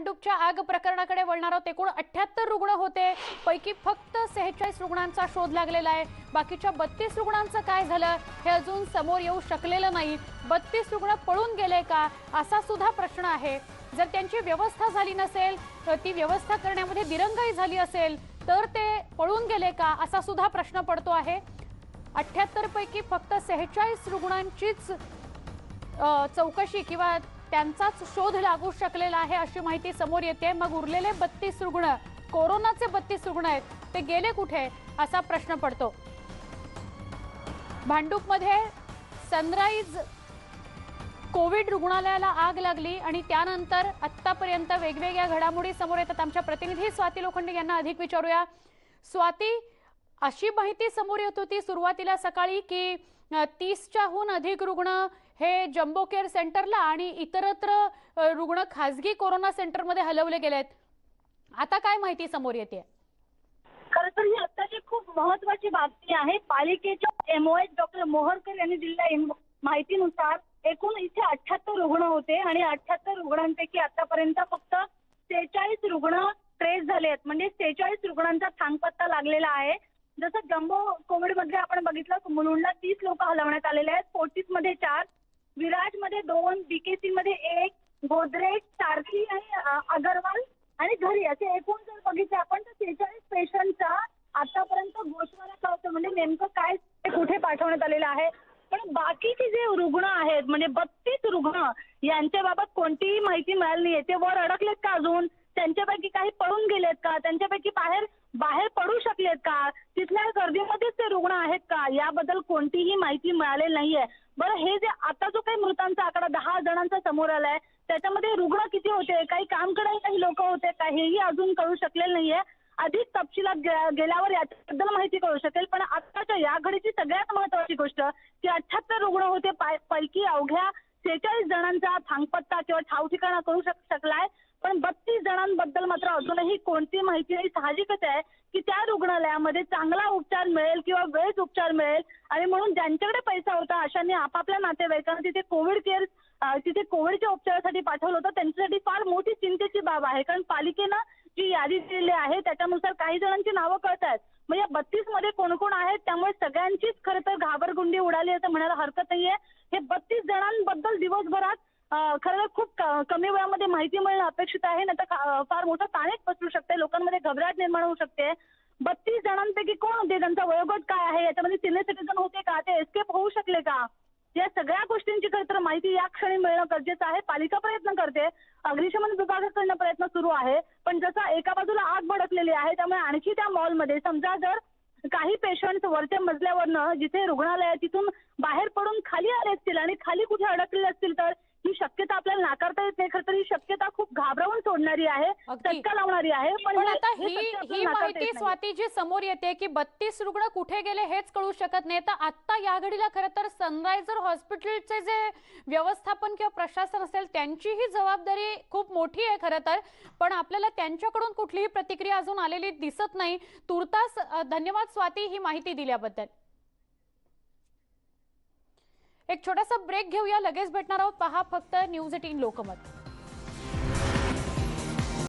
भांडूपच्या आग प्रकरणाकडे वळणार आहोत. एकूण अठ्याहत्तर रुग्ण होते. पैकी फक्त सेहेचाळीस रुग्णांचा शोध लागलेला आहे. बाकीच्या बत्तीस रुग्णांचं काय झालं हे अजून समोर येऊ शकलेलं नाही. बत्तीस रुग्ण पळून गेले का असा सुद्धा प्रश्न आहे. जर त्यांची व्यवस्था झाली नसेल तर ती व्यवस्था करण्यामध्ये दिरंगाई झाली असेल तर ते पळून गेले का असा सुद्धा प्रश्न पडतो आहे. अठ्याहत्तर पैकी फक्त सेहेचाळीस रुग्णांचीच चौकशी किंवा त्यांचाच शोध लागू शकलेला आहे अशी माहिती समोर येते. मग उरलेले बत्तीस रुग्ण कोरोनाचे बत्तीस रुग्ण आहेत ते गेले कुठे असा प्रश्न पडतो. भांडूपमध्ये सनराईज कोविड रुग्णालयाला आग लागली आणि त्यानंतर आत्तापर्यंत वेगवेगळ्या घडामोडी समोर येतात. आमच्या प्रतिनिधी स्वाती लोखंडे यांना अधिक विचारूया. स्वाती अशी माहिती समोर येत होती सुरुवातीला सकाळी की तीसच्याहून अधिक रुग्ण हे जम्बो केअर सेंटरला आणि इतरत्र रुग्ण खासगी कोरोना सेंटरमध्ये हलवले गेले आहेत. आता काय माहिती समोर येते. खरं तर ही आत्ताची खूप महत्वाची बातमी आहे पालिकेच्या एमओएच डॉक्टर मोहरकर यांनी दिलेल्या माहितीनुसार एकूण इथे अठ्याहत्तर रुग्ण होते आणि अठ्याहत्तर रुग्णांपैकी आतापर्यंत फक्त सेहेचाळीस रुग्ण ट्रेस झाले आहेत. म्हणजे सेहेचाळीस रुग्णांचा थांगपत्ता लागलेला आहे. जसं जम्बो कोविडमध्ये आपण बघितलं मुलुंडला तीस लोक हलवण्यात आलेले आहेत फोर्टीसमध्ये चार विराजमध्ये दोन बीकेसी मध्ये एक गोदरेज सारथी आणि अगरवाल आणि घरी. असे एकूण जर बघितले आपण तर सेहेचाळीस पेशंटचा आतापर्यंत का कळतं म्हणजे नेमकं काय ते कुठे पाठवण्यात आलेलं आहे? पण बाकीचे जे रुग्ण आहेत म्हणजे बत्तीस रुग्ण यांच्या बाबत कोणतीही माहिती मिळाली नाहीये. ते वर अडकलेत का अजून त्यांच्यापैकी काही पळून गेलेत का त्यांच्यापैकी बाहेर बाहेर पडू शकलेत का तिथल्या गर्दीमध्येच ते रुग्ण आहेत का याबद्दल कोणतीही माहिती मिळालेली नाहीये. बरं हे जे आता जो काही मृतांचा आकडा दहा जणांचा समोर आलाय त्याच्यामध्ये रुग्ण किती होते? काही काम करायला काही लोक होते का? हेही अजून कळू शकलेलं नाहीये. अधिक तपशिलात गेल्यावर याच्याबद्दल माहिती कळू शकेल पण आताच्या या घडीची सगळ्यात महत्वाची गोष्ट की अठ्याहत्तर रुग्ण होते पैकी अवघ्या सेहेचाळीस जणांचा थांगपत्ता किंवा ठाव ठिकाणा करू शक शकलाय. पण बत्तीस जणांबद्दल मात्र अजूनही कोणती माहिती नाही. साहजिकच आहे की त्या रुग्णालयामध्ये चांगला उपचार मिळेल किंवा वेळेत उपचार मिळेल. आणि म्हणून ज्यांच्याकडे पैसा होता अशांनी आपापल्या नातेवाईकांना तिथे कोविड केअर तिथे कोविडच्या उपचारासाठी पाठवलं होतं. त्यांच्यासाठी फार मोठी चिंतेची बाब आहे. कारण पालिकेनं जी यादी दिलेली आहे त्याच्यानुसार काही जणांची नावं कळत आहेत. मग या बत्तीसमध्ये कोण कोण आहेत? त्यामुळे सगळ्यांचीच खरं तर घाबरगुंडी उडाली असं म्हणायला हरकत नाहीये. हे बत्तीस जणांबद्दल दिवसभरात खरं तर खूप कमी वेळामध्ये माहिती मिळणं अपेक्षित आहे नाही तर फार मोठं ताणेच पसरू शकते लोकांमध्ये घबराट निर्माण होऊ शकते. बत्तीस जणांपैकी कोण होते? त्यांचा वयोगट काय आहे? याच्यामध्ये सिनियर सिटीजन होते का? ते एस्केप होऊ शकले का? या सगळ्या गोष्टींची खरं तर माहिती या क्षणी मिळणं गरजेचं आहे. पालिका प्रयत्न करते. अग्निशमन विभागाकडनं प्रयत्न सुरू आहे. पण जसा एका बाजूला आग भडकलेली आहे त्यामुळे आणखी त्या मॉलमध्ये समजा जर काही पेशंट वरच्या मजल्यावरनं जिथे रुग्णालय तिथून बाहेर पडून खाली आले असतील आणि खाली कुठे अडकले असतील चटका लावणारी आहे पण हे- आता हे ही माहिती. स्वाती जी समोर येते की बत्तीस रुग्ण कुठे गेले हेच कळू शकत नाही. तर आता या घडीला खरं तर सनरायझर हॉस्पिटलचे जे व्यवस्थापन किंवा प्रशासन असेल त्यांचीही जबाबदारी खूप मोठी आहे खरं तर. पण आपल्याला त्यांच्याकडून कुठलीही प्रतिक्रिया अजून आलेली दिसत नाही. तुर्तास धन्यवाद स्वाती ही माहिती दिल्याबद्दल. एक छोटासा ब्रेक घेऊया. लगेच भेटणार आहोत. पहा फक्त न्यूज एटीन लोकमत.